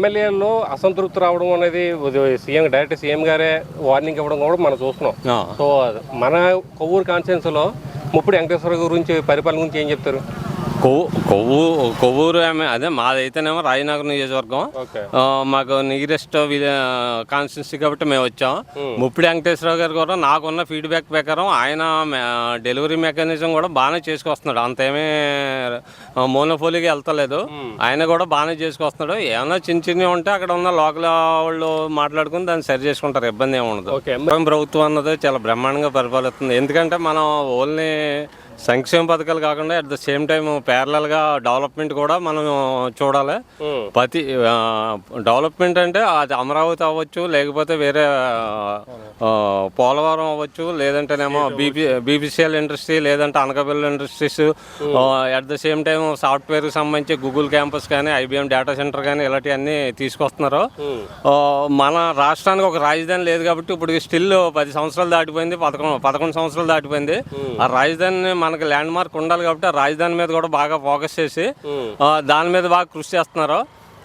ఎమ్మెల్యేల్లో అసంతృప్తి రావడం అనేది సీఎం డైరెక్ట్ సీఎం గారే వార్నింగ్ ఇవ్వడం కూడా మనం చూస్తున్నాం. సో మన కొవ్వూరు కాన్ఫరెన్స్లో ముప్పుడు వెంకటేశ్వర గురించి పరిపాలన గురించి ఏం చెప్తారు కొవ్వు కొవ్వు కొవ్వూరు అదే మాదైతేనేమో రాజనగర్ నియోజకవర్గం. మాకు నియరెస్ట్ కాన్స్టిట్యూన్సీ కాబట్టి మేము వచ్చాం. ముప్పిడి వెంకటేశ్వరరావు గారు కూడా నాకున్న ఫీడ్బ్యాక్ ప్రకారం ఆయన డెలివరీ మెకానిజం కూడా బాగానే చేసుకొస్తున్నాడు. అంతేమీ మోనోఫోలీగా వెళ్తలేదు. ఆయన కూడా బాగానే చేసుకొస్తున్నాడు. ఏమైనా చిన్న చిన్నవి ఉంటే అక్కడ ఉన్న లోకల్ వాళ్ళు మాట్లాడుకుని దాన్ని సరి చేసుకుంటారు. ఇబ్బంది ఏమి ఉండదు. ప్రభుత్వం అన్నది చాలా బ్రహ్మాండంగా పరిపాలిస్తుంది. ఎందుకంటే మనం ఓన్లీ సంక్షేమ పథకాలు కాకుండా అట్ ద సేమ్ టైం ప్యారలల్గా డెవలప్మెంట్ కూడా మనం చూడాలి. ప్రతి డెవలప్మెంట్ అంటే అది అమరావతి అవ్వచ్చు లేకపోతే వేరే పోలవరం అవ్వచ్చు లేదంటేనేమో బీపీ బీపీసీఎల్ ఇండస్ట్రీ లేదంటే Anakapalli industries at the same time సాఫ్ట్వేర్కి సంబంధించి గూగుల్ క్యాంపస్ కానీ ఐబిఎం డేటా సెంటర్ కానీ ఇలాంటివన్నీ తీసుకొస్తున్నారు. ఆ, మన రాష్ట్రానికి ఒక రాజధాని లేదు కాబట్టి ఇప్పుడు స్టిల్ పది సంవత్సరాలు దాటిపోయింది పదకొండు పదకొండు సంవత్సరాలు దాటిపోయింది. ఆ రాజధాని మనకి ల్యాండ్ మార్క్ ఉండాలి కాబట్టి ఆ రాజధాని మీద కూడా బాగా ఫోకస్ చేసి ఆ, దాని మీద బాగా కృషి చేస్తున్నారు.